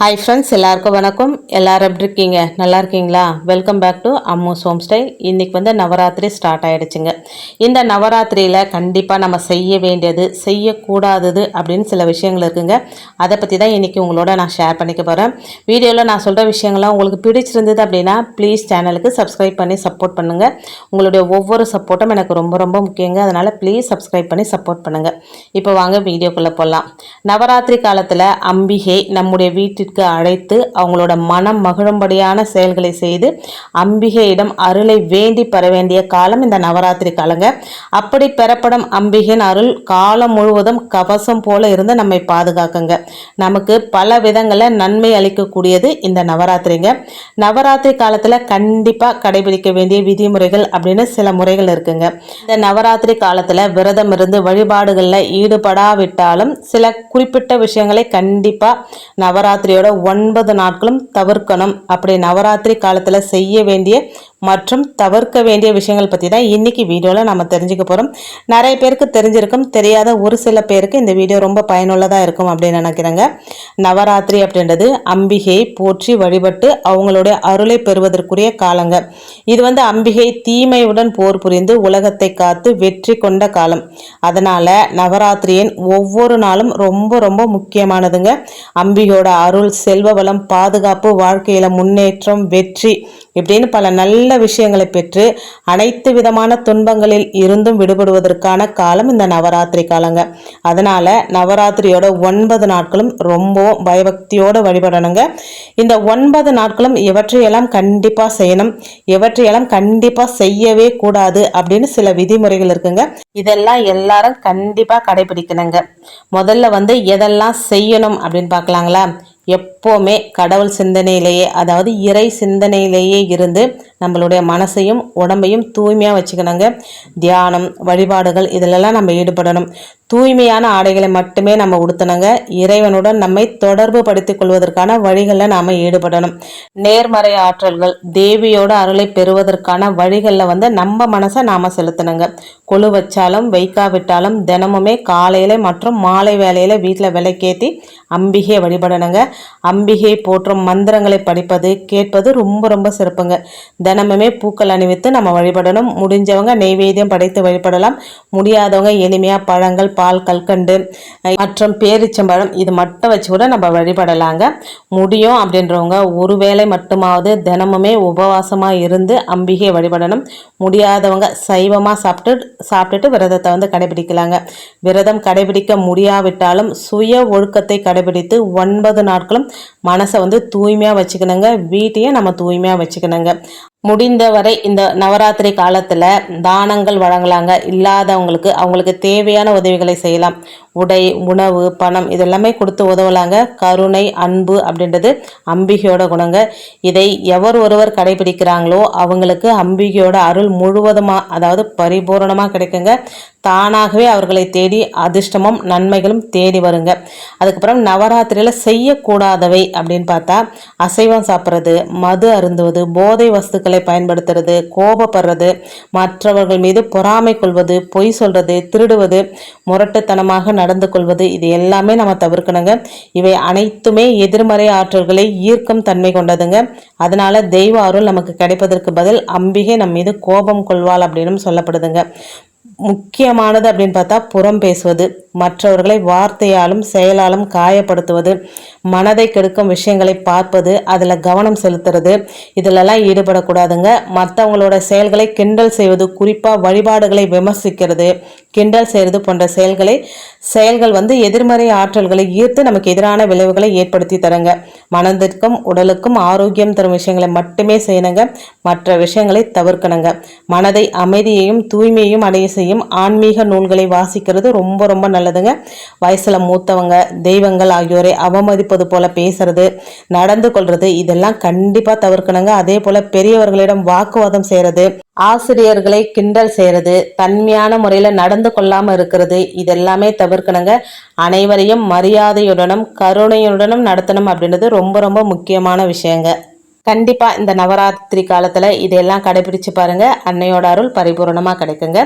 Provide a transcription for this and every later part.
Hi friends எல்லாருக்கும் வணக்கம். எல்லோரும் எப்படி இருக்கீங்க? நல்லா இருக்கீங்களா? Welcome back to Ammu's home style இன்றைக்கி வந்து நவராத்திரி ஸ்டார்ட் ஆகிடுச்சுங்க இந்த நவராத்திரியில் கண்டிப்பாக நம்ம செய்ய வேண்டியது செய்யக்கூடாதது அப்படின்னு சில விஷயங்கள் இருக்குங்க. அதை பற்றி தான் இன்றைக்கி உங்களோட நான் ஷேர் பண்ணிக்க போகிறேன் வீடியோவில் நான் சொல்கிற விஷயங்கள்லாம் உங்களுக்கு பிடிச்சிருந்தது அப்படின்னா ப்ளீஸ் சேனலுக்கு சப்ஸ்கிரைப் பண்ணி சப்போர்ட் பண்ணுங்கள் உங்களுடைய ஒவ்வொரு சப்போர்ட்டும் எனக்கு ரொம்ப ரொம்ப முக்கியங்க. அதனால் ப்ளீஸ் சப்ஸ்கிரைப் பண்ணி சப்போர்ட் பண்ணுங்கள் இப்போ வாங்க வீடியோக்குள்ளே போகலாம் நவராத்திரி காலத்தில் அம்பிகை நம்முடைய வீட்டு வீட்டிற்கு அழைத்து அவங்களோட மனம் மகிழும்படியான செயல்களை செய்து அம்பிகையிடம் அருளை வேண்டி பெற வேண்டிய காலம் இந்த நவராத்திரி காலங்க அப்படி பெறப்படும் அம்பிகையின் அருள் காலம் முழுவதும் கவசம் போல இருந்து நம்மை பாதுகாக்குங்க. நமக்கு பல விதங்களில் நன்மை அளிக்கக்கூடியது இந்த நவராத்திரிங்க. நவராத்திரி காலத்தில் கண்டிப்பாக கடைபிடிக்க வேண்டிய விதிமுறைகள் அப்படின்னு சில முறைகள் இருக்குங்க. இந்த நவராத்திரி காலத்தில் விரதம் இருந்து வழிபாடுகளில் ஈடுபடாவிட்டாலும் சில குறிப்பிட்ட விஷயங்களை கண்டிப்பாக நவராத்திரி நவராத்திரியோட ஒன்பது நாட்களும் தவிர்க்கணும். அப்படி நவராத்திரி காலத்தில் செய்ய வேண்டிய மற்றும் தவிர்க்க வேண்டிய விஷயங்கள் பற்றி தான் இன்றைக்கி வீடியோவில் நம்ம தெரிஞ்சுக்க போகிறோம் நிறைய பேருக்கு தெரிஞ்சிருக்கும் தெரியாத ஒரு சில பேருக்கு இந்த வீடியோ ரொம்ப பயனுள்ளதாக இருக்கும் அப்படின்னு நினைக்கிறேங்க. நவராத்திரி அப்படின்றது அம்பிகையை போற்றி வழிபட்டு அவங்களுடைய அருளை பெறுவதற்குரிய காலங்க. இது வந்து அம்பிகை தீமையுடன் போர் புரிந்து உலகத்தை காத்து வெற்றி கொண்ட காலம். அதனால் நவராத்திரியின் ஒவ்வொரு நாளும் ரொம்ப ரொம்ப முக்கியமானதுங்க. அம்பிகையோட அருள் செல்வ வளம் பாதுகாப்பு வாழ்க்கையில் முன்னேற்றம் வெற்றி இப்படின்னு பல நல்ல விஷயங்களை பெற்று அனைத்து விதமான துன்பங்களில் இருந்தும் விடுபடுவதற்கான காலம் இந்த நவராத்திரி காலங்க. அதனால நவராத்திரியோட ஒன்பது நாட்களும் ரொம்பவும் பயபக்தியோடு வழிபடணுங்க. இந்த ஒன்பது நாட்களும் இவற்றையெல்லாம் கண்டிப்பாக செய்யணும். இவற்றையெல்லாம் கண்டிப்பாக செய்யவே கூடாது அப்படின்னு சில விதிமுறைகள் இருக்குங்க. இதெல்லாம் எல்லாரும் கண்டிப்பாக கடைபிடிக்கணுங்க. முதல்ல வந்து எதெல்லாம் செய்யணும் அப்படின்னு பார்க்கலாங்களா? எப்போவுமே கடவுள் சிந்தனையிலேயே அதாவது இறை சிந்தனையிலேயே இருந்து நம்மளுடைய மனசையும் உடம்பையும் தூய்மையாக வச்சுக்கணுங்க. தியானம் வழிபாடுகள் இதிலெல்லாம் நம்ம ஈடுபடணும். தூய்மையான ஆடைகளை மட்டுமே நம்ம உடுத்தணுங்க. இறைவனுடன் நம்மை தொடர்பு படுத்திக் கொள்வதற்கான வழிகளில் நாம் ஈடுபடணும். நேர்மறை ஆற்றல்கள் தேவியோட அருளை பெறுவதற்கான வழிகளில் வந்து நம்ம மனசை நாம் செலுத்தணுங்க. கொழு வச்சாலும் வைக்காவிட்டாலும் தினமுமே காலையில் மற்றும் மாலை வேலையில் வீட்டில் விலைக்கேற்றி அம்பிகையை வழிபடணுங்க. அம்பிகை போற்றும் மந்திரங்களை படிப்பது கேட்பது ரொம்ப ரொம்ப சிறப்புங்க. தினமுமே பூக்கள் அணிவித்து நம்ம வழிபடணும். முடிஞ்சவங்க நெய்வேத்தியம் படைத்து வழிபடலாம். முடியாதவங்க எளிமையாக பழங்கள் பால் கல்கண்டு மற்றும் பேரிச்சம்பழம் இது மட்டும் வச்சு கூட நம்ம வழிபடலாங்க. முடியும் அப்படின்றவங்க ஒரு வேளை மட்டுமாவது தினமுமே உபவாசமாக இருந்து அம்பிகையை வழிபடணும். முடியாதவங்க சைவமாக சாப்பிட்டு சாப்பிட்டுட்டு விரதத்தை வந்து கடைபிடிக்கலாங்க. விரதம் கடைபிடிக்க முடியாவிட்டாலும் சுய ஒழுக்கத்தை கடைபிடித்து ஒன்பது நாட்களும் மனசை வந்து தூய்மையாக வச்சுக்கணுங்க. வீட்டையும் நம்ம தூய்மையாக வச்சுக்கணுங்க. முடிந்தவரை இந்த நவராத்திரி காலத்தில் தானங்கள் வழங்கலாங்க. இல்லாதவங்களுக்கு அவங்களுக்கு தேவையான உதவிகளை செய்யலாம். உடை உணவு பணம் இதெல்லாமே கொடுத்து உதவலாங்க. கருணை அன்பு அப்படின்றது அம்பிகையோட குணங்க. இதை எவர் ஒருவர் கடைபிடிக்கிறாங்களோ அவங்களுக்கு அம்பிகையோட அருள் முழுவதுமாக அதாவது பரிபூரணமாக கிடைக்குங்க. தானாகவே அவர்களை தேடி அதிர்ஷ்டமும் நன்மைகளும் தேடி வருங்க. அதுக்கப்புறம் நவராத்திரியில் செய்யக்கூடாதவை அப்படின்னு பார்த்தா அசைவம் சாப்பிட்றது மது அருந்துவது போதை வஸ்துக்களை பயன்படுத்துறது கோபப்படுறது மற்றவர்கள் மீது பொறாமை கொள்வது பொய் சொல்கிறது திருடுவது முரட்டுத்தனமாக நடந்து கொள்வது இது எல்லாமே நம்ம தவிர்க்கணுங்க. இவை அனைத்துமே எதிர்மறை ஆற்றல்களை ஈர்க்கும் தன்மை கொண்டதுங்க. அதனால தெய்வ அருள் நமக்கு கிடைப்பதற்கு பதில் அம்பிகை நம் மீது கோபம் கொள்வாள் அப்படின்னு சொல்லப்படுதுங்க. முக்கியமானது அப்படின்னு பார்த்தா புறம் பேசுவது. மற்றவர்களை வார்த்தையாலும் செயலாலும் காயப்படுத்துவது மனதை கெடுக்கும் விஷயங்களை பார்ப்பது அதில் கவனம் செலுத்துறது இதிலெல்லாம் ஈடுபடக்கூடாதுங்க. மற்றவங்களோட செயல்களை கிண்டல் செய்வது குறிப்பாக வழிபாடுகளை விமர்சிக்கிறது கிண்டல் செய்கிறது போன்ற செயல்களை செயல்கள் வந்து எதிர்மறை ஆற்றல்களை ஈர்த்து நமக்கு எதிரான விளைவுகளை ஏற்படுத்தி தருங்க. மனதிற்கும் உடலுக்கும் ஆரோக்கியம் தரும் விஷயங்களை மட்டுமே செய்யணுங்க. மற்ற விஷயங்களை தவிர்க்கணுங்க. மனதை அமைதியையும் தூய்மையையும் அடைய செய்யும் ஆன்மீக நூல்களை வாசிக்கிறது ரொம்ப ரொம்ப நல்ல நல்லதுங்க. வயசில் மூத்தவங்க தெய்வங்கள் ஆகியோரை அவமதிப்பது போல பேசுறது நடந்து கொள்வது இதெல்லாம் கண்டிப்பாக தவிர்க்கணுங்க. அதே போல பெரியவர்களிடம் வாக்குவாதம் செய்கிறது ஆசிரியர்களை கிண்டல் செய்கிறது தன்மையான முறையில் நடந்து கொள்ளாமல் இருக்கிறது இதெல்லாமே தவிர்க்கணுங்க. அனைவரையும் மரியாதையுடனும் கருணையுடனும் நடத்தணும் அப்படின்றது ரொம்ப ரொம்ப முக்கியமான விஷயங்க. கண்டிப்பாக இந்த நவராத்திரி காலத்தில் இதெல்லாம் கடைபிடிச்சு பாருங்கள் அன்னையோட அருள் பரிபூரணமாக கிடைக்குங்க.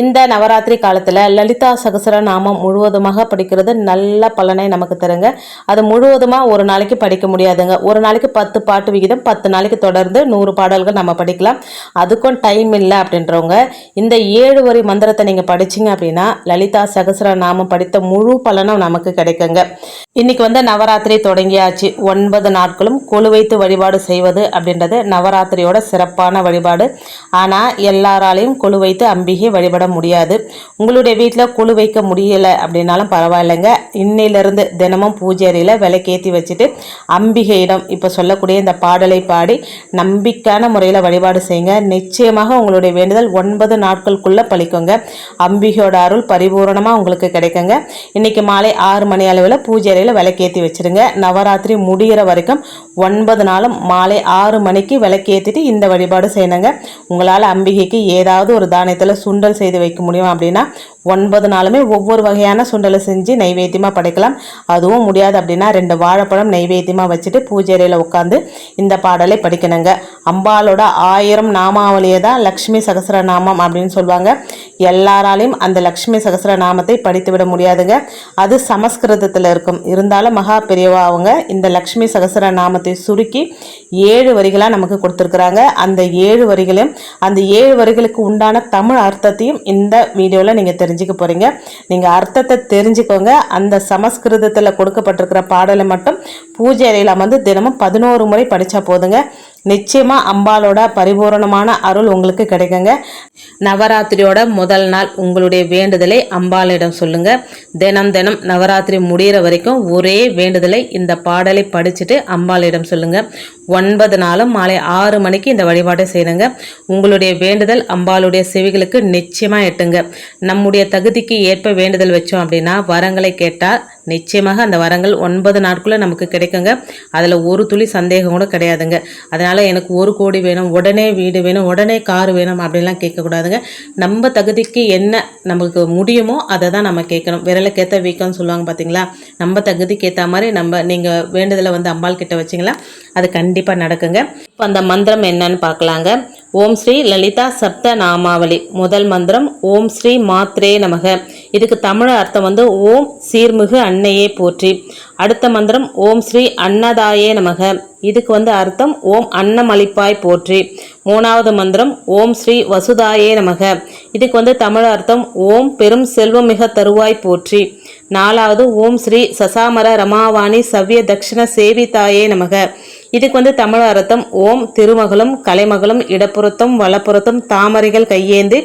இந்த நவராத்திரி காலத்தில் லலிதா சகசர நாமம் முழுவதுமாக படிக்கிறது நல்ல பலனை நமக்கு தருங்க. அது முழுவதுமாக ஒரு நாளைக்கு படிக்க முடியாதுங்க. ஒரு நாளைக்கு பத்து பாட்டு விகிதம் பத்து நாளைக்கு தொடர்ந்து நூறு பாடல்கள் நம்ம படிக்கலாம். அதுக்கும் டைம் இல்லை அப்படின்றவங்க இந்த ஏழு வரி மந்திரத்தை நீங்கள் படிச்சீங்க அப்படின்னா லலிதா சகசர நாமம் படித்த முழு பலனும் நமக்கு கிடைக்குங்க. இன்னைக்கு வந்து நவராத்திரி தொடங்கியாச்சு. ஒன்பது நாட்களும் கொலு வைத்து வழிபாடு செய்வது அப்படின்றது நவராத்திரியோட சிறப்பான வழிபாடு. ஆனால் எல்லாராலையும் குழு வைத்து அம்பிகை வழிபட முடியாது. உங்களுடைய வீட்டில் குழு வைக்க முடியலை அப்படின்னாலும் பரவாயில்லைங்க. இன்னிலிருந்து தினமும் பூஜை அறையில் விலைக்கேற்றி வச்சுட்டு அம்பிகையிடம் இப்போ சொல்லக்கூடிய இந்த பாடலை பாடி நம்பிக்கையான முறையில் வழிபாடு செய்யுங்க. நிச்சயமாக உங்களுடைய வேண்டுதல் ஒன்பது நாட்களுக்குள்ளே பழிக்குங்க அம்பிகையோட அருள் பரிபூரணமாக உங்களுக்கு கிடைக்குங்க. இன்னைக்கு மாலை ஆறு மணி அளவில் பூஜை அறையில் விளக்கேற்றி வச்சுருங்க. நவராத்திரி முடிகிற வரைக்கும் ஒன்பது நாளும் மாலை ஆறு மணிக்கு விளக்கேற்றிட்டு இந்த வழிபாடு செய்யணுங்க. உங்களால் அம்பிகைக்கு ஏதாவது ஒரு தானியத்தில் சுண்டல் செய்து வைக்க முடியும் அப்படின்னா ஒன்பது நாளுமே ஒவ்வொரு வகையான சுண்டலை செஞ்சு நைவேத்தியமாக படைக்கலாம். அதுவும் முடியாது அப்படின்னா ரெண்டு வாழைப்பழம் நைவேத்தியமாக வச்சுட்டு பூஜை அறையில் உட்காந்து இந்த பாடலை படிக்கணுங்க. அம்பாலோட ஆயிரம் நாமாவளியை தான் லக்ஷ்மி சகசர நாமம் அப்படின்னு சொல்லுவாங்க. எல்லாராலையும் அந்த லக்ஷ்மி சகசர நாமத்தை படித்து விட முடியாதுங்க. அது சமஸ்கிருதத்தில் இருக்கும். இருந்தாலும் மகா பெரியவா அவங்க இந்த லக்ஷ்மி சகசர நாமத்தை சுருக்கி ஏழு வரிகளாக நமக்கு கொடுத்துருக்குறாங்க. அந்த ஏழு வரிகளையும் அந்த ஏழு வரிகளுக்கு உண்டான தமிழ் அர்த்தத்தையும் இந்த வீடியோவில் நீங்கள் தெரிஞ்சுக்க போகிறீங்க நீங்கள் அர்த்தத்தை தெரிஞ்சுக்கோங்க. அந்த சமஸ்கிருதத்தில் கொடுக்கப்பட்டிருக்கிற பாடலை மட்டும் பூஜை அறையில் வந்து தினமும் பதினோரு முறை படித்தா போதுங்க. நிச்சயமாக அம்பாலோட பரிபூரணமான அருள் உங்களுக்கு கிடைக்குங்க. நவராத்திரியோட முதல் நாள் உங்களுடைய வேண்டுதலை அம்பாளிடம் சொல்லுங்க. தினம் தினம் நவராத்திரி முடிகிற வரைக்கும் ஒரே வேண்டுதலை இந்த பாடலை படிச்சுட்டு அம்பாளிடம் சொல்லுங்க. ஒன்பது நாளும் மாலை ஆறு மணிக்கு இந்த வழிபாட்டை செய்யணுங்க உங்களுடைய வேண்டுதல் அம்பாளுடைய செவிகளுக்கு நிச்சயமாக எட்டுங்க. நம்முடைய தகுதிக்கு ஏற்ப வேண்டுதல் வச்சோம் அப்படின்னா வரங்களை கேட்டால் நிச்சயமாக அந்த வரங்கள் ஒன்பது நாட்குள்ளே நமக்கு கிடைக்குங்க. அதில் ஒரு துளி சந்தேகம் கூட கிடையாதுங்க. அதனால் அதனால் எனக்கு ஒரு கோடி வேணும் உடனே வீடு வேணும் உடனே கார் வேணும் அப்படின்லாம் கேட்கக்கூடாதுங்க. நம்ம தகுதிக்கு என்ன நமக்கு முடியுமோ அதை தான் நம்ம கேட்கணும். விரலுக்கேற்ற வீக்கம்னு சொல்லுவாங்க பார்த்தீங்களா நம்ம தகுதிக்கு ஏற்ற மாதிரி நம்ம நீங்கள் வேண்டுதலை வந்து அம்பாள் கிட்ட வச்சிங்களா? அது கண்டிப்பாக நடக்குங்க. இப்போ அந்த மந்திரம் என்னன்னு பார்க்கலாங்க. ஓம் ஸ்ரீ லலிதா சப்த நாமாவளி. முதல் மந்திரம் ஓம் ஸ்ரீ மாத்ரே நமக. இதுக்கு தமிழ் அர்த்தம் வந்து ஓம் சீர்மிகு அன்னையே போற்றி. அடுத்த மந்திரம் ஓம் ஸ்ரீ அன்னதாயே நமக. இதுக்கு வந்து அர்த்தம் ஓம் அன்னமளிப்பாய் போற்றி. மூணாவது மந்திரம் ஓம் ஸ்ரீ வசுதாயே நமக. இதுக்கு வந்து தமிழ் அர்த்தம் ஓம் பெரும் செல்வம் மிக தருவாய் போற்றி. நாலாவது ஓம் ஸ்ரீ சசாமர ரமாவாணி சவ்ய தக்ஷண சேவிதாயே நமக. இதுக்கு வந்து தமிழ் அர்த்தம் ஓம் திருமகளும் கலைமகளும் இடப்புறத்தும் வலப்புறத்தும் தாமரைகள் கையேந்து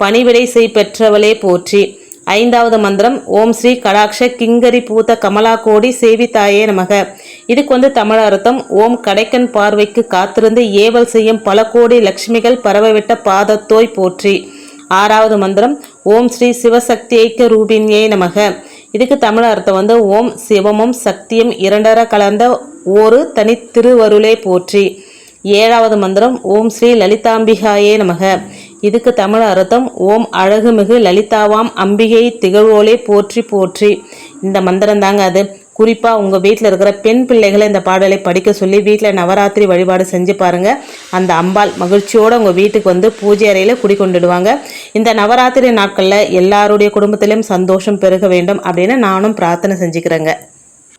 பணிவிடை செய் பெற்றவளே போற்றி. ஐந்தாவது மந்திரம் ஓம் ஸ்ரீ கடாட்ச கிங்கரி பூத்த கமலா கோடி சேவித்தாயே நமக. இதுக்கு வந்து தமிழ் அர்த்தம் ஓம் கடைக்கன் பார்வைக்கு காத்திருந்து ஏவல் செய்யும் பல கோடி லட்சுமிகள் பரவவிட்ட பாதத்தோய் போற்றி. ஆறாவது மந்திரம் ஓம் ஸ்ரீ சிவசக்தி ஐக்க ரூபின்யே நமக. இதுக்கு தமிழ் அர்த்தம் வந்து ஓம் சிவமும் சக்தியும் இரண்டர கலந்த ஒரு தனித்திருவருளே போற்றி. ஏழாவது மந்திரம் ஓம் ஸ்ரீ லலிதாம்பிகாயே நமக. இதுக்கு தமிழ் அர்த்தம் ஓம் அழகுமிகு லலிதாவாம் அம்பிகை திகழ்வோலே போற்றி போற்றி. இந்த மந்திரம் தாங்க அது. குறிப்பாக உங்கள் வீட்டில் இருக்கிற பெண் பிள்ளைகளை இந்த பாடலை படிக்க சொல்லி வீட்டில் நவராத்திரி வழிபாடு செஞ்சு பாருங்கள் அந்த அம்பாள் மகிழ்ச்சியோடு உங்கள் வீட்டுக்கு வந்து பூஜை அறையில் குடிக்கொண்டுடுவாங்க இந்த நவராத்திரி நாட்களில் எல்லாருடைய குடும்பத்திலையும் சந்தோஷம் பெருக வேண்டும் அப்படின்னு நானும் பிரார்த்தனை செஞ்சுக்கிறேங்க.